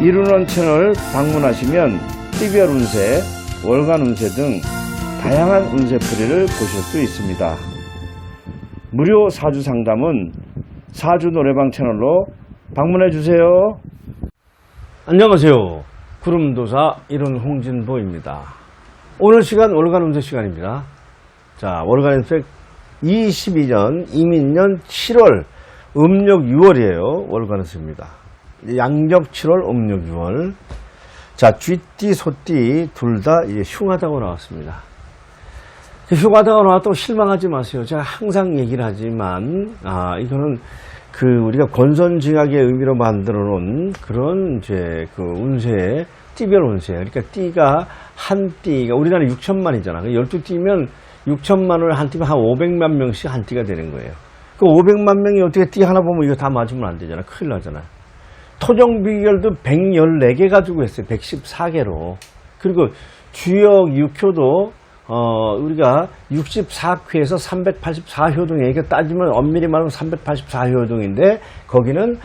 이루는 채널 방문하시면 TVR 운세, 월간 운세 등 다양한 운세풀이를 보실 수 있습니다. 무료 사주 상담은 사주 노래방 채널로 방문해 주세요. 안녕하세요. 구름도사 이론 홍진보입니다. 오늘 시간 월간 운세 시간입니다. 자, 월간 운세 22년 이민년 7월 음력 6월이에요. 월간 운세입니다. 양력 7월 음력 6월. 자, 쥐띠 소띠 둘 다 흉하다고 나왔습니다. 그 흉하다고 나왔다고 실망하지 마세요. 제가 항상 얘기를 하지만 아 이거는 그 우리가 권선징악의 의미로 만들어 놓은 그런 이제 그 운세 띠별 운세 그러니까 띠가 한 띠가 우리나라 6천만이잖아. 12띠면 6천만을 한 띠면 한 500만 명씩 한 띠가 되는 거예요. 그 500만 명이 어떻게 띠 하나 보면 이거 다 맞으면 안 되잖아. 큰일 나잖아. 토종 비결도 114개 가지고 했어요. 114개로. 그리고 주역 6효도 어, 우리가 64쾌에서 384효동에 이게 따지면 엄밀히 말하면 384효동인데 거기는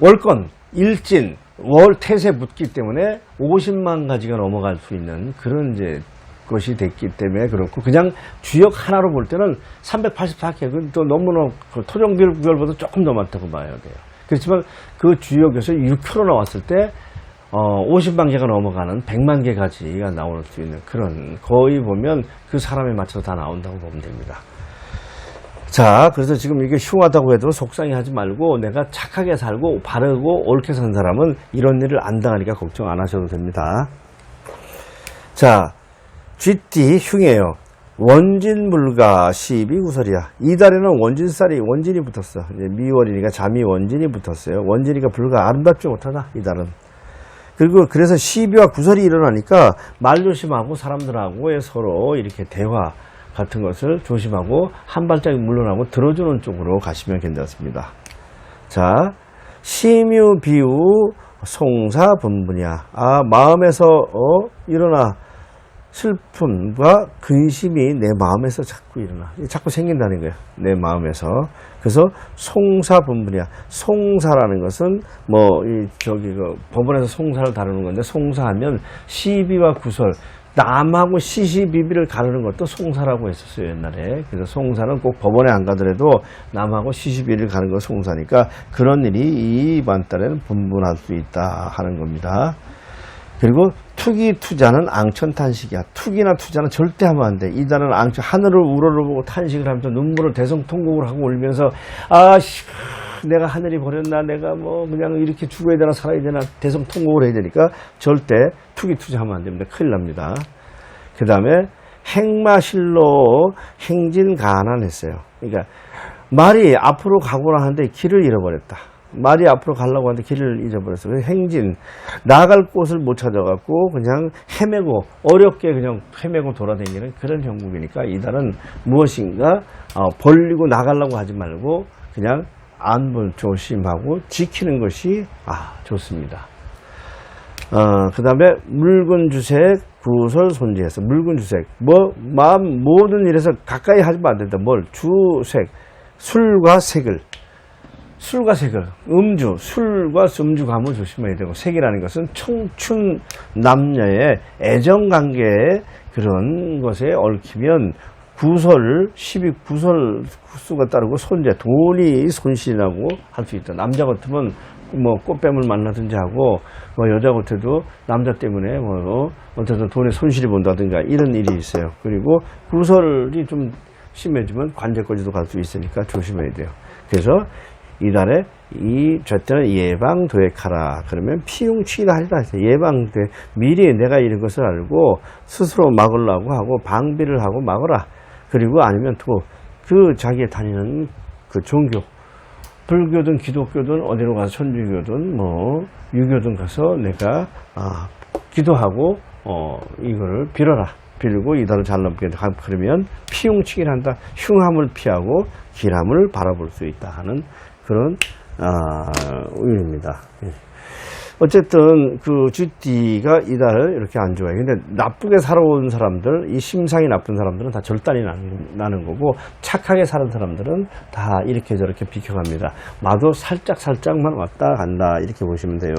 월권, 일진, 월 태세 붙기 때문에 50만 가지가 넘어갈 수 있는 그런 이제 것이 됐기 때문에 그렇고 그냥 주역 하나로 볼 때는 384개 그또 너무나 그 토종비율보다 조금 더 많다고 봐야 돼요. 그렇지만 그 주역에서 6표로 나왔을 때 어, 50만 개가 넘어가는 100만 개 가지가 나올 수 있는 그런 거의 보면 그 사람에 맞춰서 다 나온다고 보면 됩니다. 자, 그래서 지금 이게 흉하다고 해도 속상해 하지 말고 내가 착하게 살고 바르고 옳게 산 사람은 이런 일을 안 당하니까 걱정 안 하셔도 됩니다. 자, 쥐띠 흉해요. 원진 물가 12구설이야. 이 달에는 원진살이 원진이 붙었어. 이제 미월이니까 잠이 원진이 붙었어요. 원진이가 불가 아름답지 못하다. 이 달은. 그리고 그래서 시비와 구설이 일어나니까 말 조심하고 사람들하고의 서로 이렇게 대화 같은 것을 조심하고 한 발짝 물러나고 들어주는 쪽으로 가시면 괜찮습니다. 자, 심유 비유 송사 분분이야. 아 마음에서 어 일어나 슬픔과 근심이 내 마음에서 자꾸 일어나. 자꾸 생긴다는 거예요. 내 마음에서. 그래서 송사분분이야. 송사라는 것은 뭐, 이, 저기, 그, 법원에서 송사를 다루는 건데, 송사하면 시비와 구설, 남하고 시시비비를 가르는 것도 송사라고 했었어요, 옛날에. 그래서 송사는 꼭 법원에 안 가더라도 남하고 시시비를 가는 거 송사니까 그런 일이 이번 달에는 분분할 수 있다 하는 겁니다. 그리고 투기 투자는 앙천 탄식이야. 투기나 투자는 절대 하면 안 돼. 이달은 앙천 하늘을 우러러보고 탄식을 하면서 눈물을 대성통곡을 하고 울면서 아 씨, 내가 하늘이 버렸나 내가 뭐 그냥 이렇게 죽어야 되나 살아야 되나 대성통곡을 해야 되니까 절대 투기 투자하면 안 됩니다. 큰일 납니다. 그 다음에 행마실로 행진 가난했어요. 그러니까 말이 앞으로 가고나 하는데 길을 잃어버렸다. 말이 앞으로 가려고 하는데 길을 잊어버렸어. 그래서 행진, 나갈 곳을 못 찾아갖고 그냥 헤매고 어렵게 그냥 헤매고 돌아다니는 그런 형국이니까 이달은 무엇인가 어, 벌리고 나가려고 하지 말고 그냥 안분 조심하고 지키는 것이 아 좋습니다. 어, 그 다음에 묽은 주색, 구설 손지에서 묽은 주색. 뭐, 마음, 모든 일에서 가까이 하지면 안 된다. 뭘? 주색. 술과 색을. 술과 색을. 음주. 술과 음주 감을 조심해야 되고, 색이라는 것은 청춘 남녀의 애정관계의 그런 것에 얽히면 구설, 12 구설 수가 따르고 손재, 돈이 손실이라고 할 수 있다. 남자 같으면 뭐 꽃뱀을 만나든지 하고 뭐 여자 같아도 남자 때문에 뭐 어쨌든 돈에 손실이 본다든가 이런 일이 있어요. 그리고 구설이 좀 심해지면 관제까지도 갈 수 있으니까 조심해야 돼요. 그래서 이달에 이 절대는 예방 도액하라. 그러면 피용치기다 하리라 예방돼 미리 내가 이런 것을 알고 스스로 막으려고 하고 방비를 하고 막어라. 그리고 아니면 또 그 자기가 다니는 그 종교 불교든 기독교든 어디로 가서 천주교든 뭐 유교든 가서 내가 아, 기도하고 어 이거를 빌어라. 빌고 이달을 잘 넘게 하- 그러면 피용치기를 한다. 흉함을 피하고 길함을 바라볼 수 있다 하는 그런 아, 의미입니다. 예. 어쨌든 그 GT가 이달 이렇게 안 좋아요. 근데 나쁘게 살아온 사람들, 이 심상이 나쁜 사람들은 다 절단이 나는, 거고 착하게 사는 사람들은 다 이렇게 저렇게 비켜갑니다. 마도 살짝 살짝만 왔다 간다 이렇게 보시면 돼요.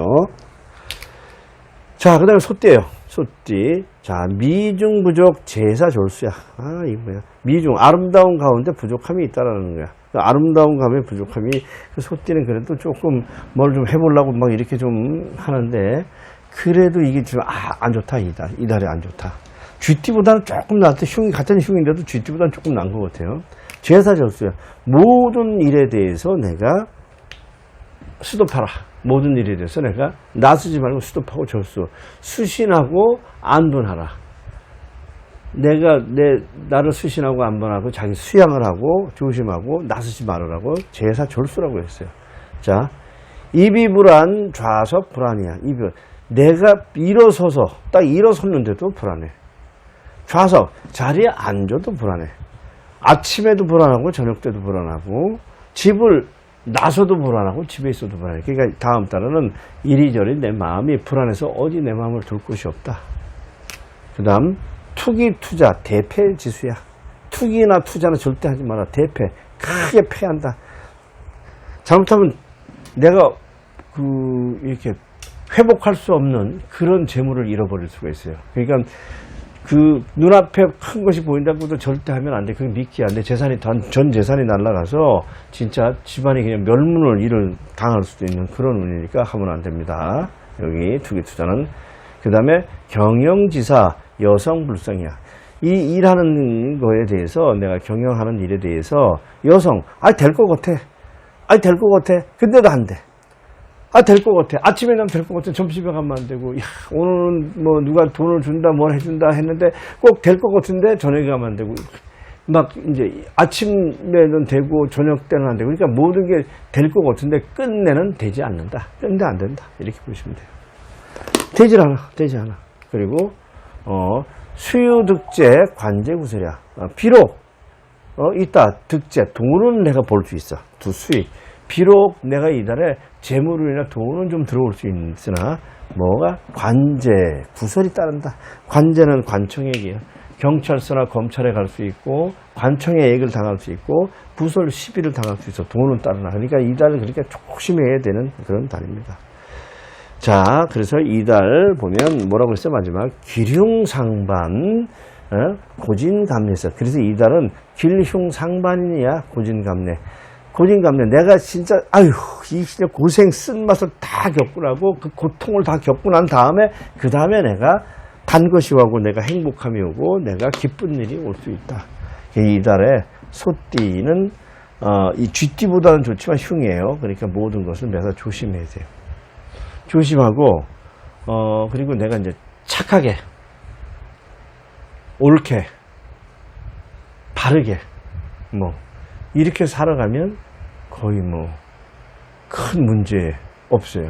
자, 그 다음에 소띠예요 소띠. 자, 미중 부족 제사 졸수야. 아, 이거 뭐야. 미중, 아름다운 가운데 부족함이 있다라는 거야. 그 아름다운 가운데 부족함이, 그 소띠는 그래도 조금 뭘 좀 해보려고 막 이렇게 좀 하는데, 그래도 이게 좀, 아, 안 좋다, 이달. 이달이 안 좋다. 쥐띠보다는 조금 낫다. 흉이, 같은 흉인데도 쥐띠보다는 조금 나은 것 같아요. 제사 절수야. 모든 일에 대해서 내가 수도파라. 모든 일에 대해서 내가 나서지 말고 수도파고 절수. 수신하고 안분하라. 내가 내 나를 수신하고 안분하고 자기 수양을 하고 조심하고 나서지 말으라고 제사 절수라고 했어요. 자, 입이 불안 좌석 불안이야. 입이 내가 일어서서 딱 일어섰는데도 불안해. 좌석 자리에 앉아도 불안해. 아침에도 불안하고 저녁 때도 불안하고 집을 나서도 불안하고 집에 있어도 불안해. 그러니까 다음 달에는 이리저리 내 마음이 불안해서 어디 내 마음을 둘 곳이 없다. 그 다음 투기 투자 대패 지수야. 투기나 투자는 절대 하지 마라. 대패 크게 패한다. 잘못하면 내가 그 이렇게 회복할 수 없는 그런 재물을 잃어버릴 수가 있어요. 그러니까 그 눈앞에 큰 것이 보인다고도 절대 하면 안 돼. 그게 미끼야. 내 재산이 전, 전 재산이 날라가서 진짜 집안이 그냥 멸문을 일을 당할 수도 있는 그런 운이니까 하면 안 됩니다. 여기 투기 투자는 그 다음에 경영지사 여성 불성이야. 이 일하는 거에 대해서 내가 경영하는 일에 대해서 여성 아 될 것 같아. 아 될 것 같아. 근데도 안 돼. 아, 될 것 같아. 아침에 나면 될 것 같아. 점심에 가면 안 되고, 야, 오늘은 뭐 누가 돈을 준다, 뭘 해준다 했는데 꼭 될 것 같은데 저녁에 가면 안 되고, 막 이제 아침에는 되고 저녁 때는 안 되고, 그러니까 모든 게 될 것 같은데 끝내는 되지 않는다. 끝내 안 된다. 이렇게 보시면 돼요. 되질 않아. 되지 않아. 그리고, 어, 수유득제 관제 구설이야. 어, 비록 어, 있다. 득제. 돈은 내가 벌 수 있어. 두 수익. 비록 내가 이달에 재물이나 돈은 좀 들어올 수 있으나, 뭐가? 관제, 구설이 따른다. 관제는 관청액이에요. 경찰서나 검찰에 갈 수 있고, 관청의 액을 당할 수 있고, 부설 시비를 당할 수 있어. 돈은 따르나. 그러니까 이달을 그렇게 조심해야 되는 그런 달입니다. 자, 그래서 이달 보면 뭐라고 했어요? 마지막 기륭상반 어? 고진감래서. 그래서 이달은 길흉상반이야 고진감래. 고진감래. 내가 진짜 아유 이 진짜 고생 쓴맛을 다 겪고 나고 그 고통을 다 겪고 난 다음에 그 다음에 내가 반것이 오고 내가 행복함이 오고 내가 기쁜 일이 올 수 있다. 이달에 소띠는 어, 이 쥐띠보다는 좋지만 흉이에요. 그러니까 모든 것을 매사 조심해야 돼요. 조심하고 어 그리고 내가 이제 착하게 옳게 바르게 뭐 이렇게 살아가면 거의 뭐 큰 문제 없어요.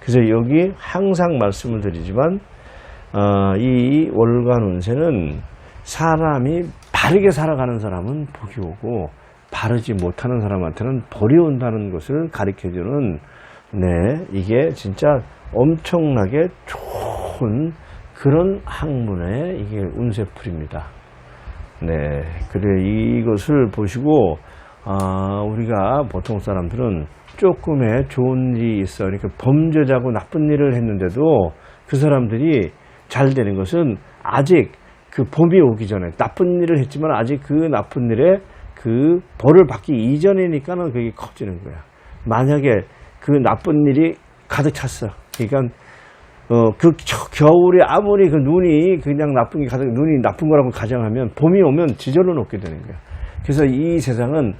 그래서 여기 항상 말씀을 드리지만 어, 이 월간 운세는 사람이 바르게 살아가는 사람은 복이 오고 바르지 못하는 사람한테는 벌이 온다는 것을 가르쳐주는 네 이게 진짜 엄청나게 좋은 그런 학문의 이게 운세풀입니다. 네, 그래 이것을 보시고 아, 우리가 보통 사람들은 조금의 좋은 일이 있어. 그러니까 범죄자고 나쁜 일을 했는데도 그 사람들이 잘 되는 것은 아직 그 봄이 오기 전에 나쁜 일을 했지만 아직 그 나쁜 일에 그 벌을 받기 이전이니까는 그게 커지는 거야. 만약에 그 나쁜 일이 가득 찼어. 그러니까 어, 그 겨- 겨울에 아무리 그 눈이 그냥 나쁜 게 가득, 눈이 나쁜 거라고 가정하면 봄이 오면 지절로 녹게 되는 거야. 그래서 이 세상은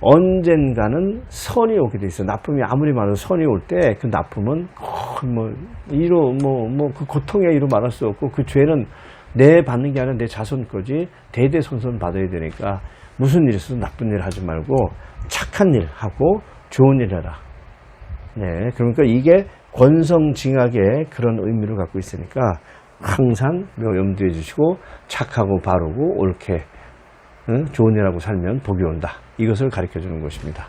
언젠가는 선이 오게 돼 있어. 나쁨이 아무리 많아도 선이 올 때 그 나쁨은 거의 뭐, 이로, 뭐, 뭐, 그 고통에 이로 말할 수 없고 그 죄는 내 받는 게 아니라 내 자손 거지 대대손손 받아야 되니까 무슨 일 있어도 나쁜 일 하지 말고 착한 일 하고 좋은 일 해라. 네, 그러니까 이게 권성징악의 그런 의미를 갖고 있으니까 항상 염두해 주시고 착하고 바르고 옳게 응? 좋은 일하고 살면 복이 온다. 이것을 가르쳐 주는 것입니다.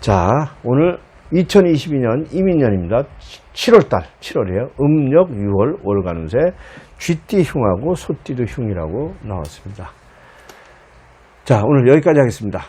자, 오늘 2022년 이민년입니다. 7월달, 7월이에요. 음력 6월 월간 운세 쥐띠 흉하고 소띠도 흉이라고 나왔습니다. 자, 오늘 여기까지 하겠습니다.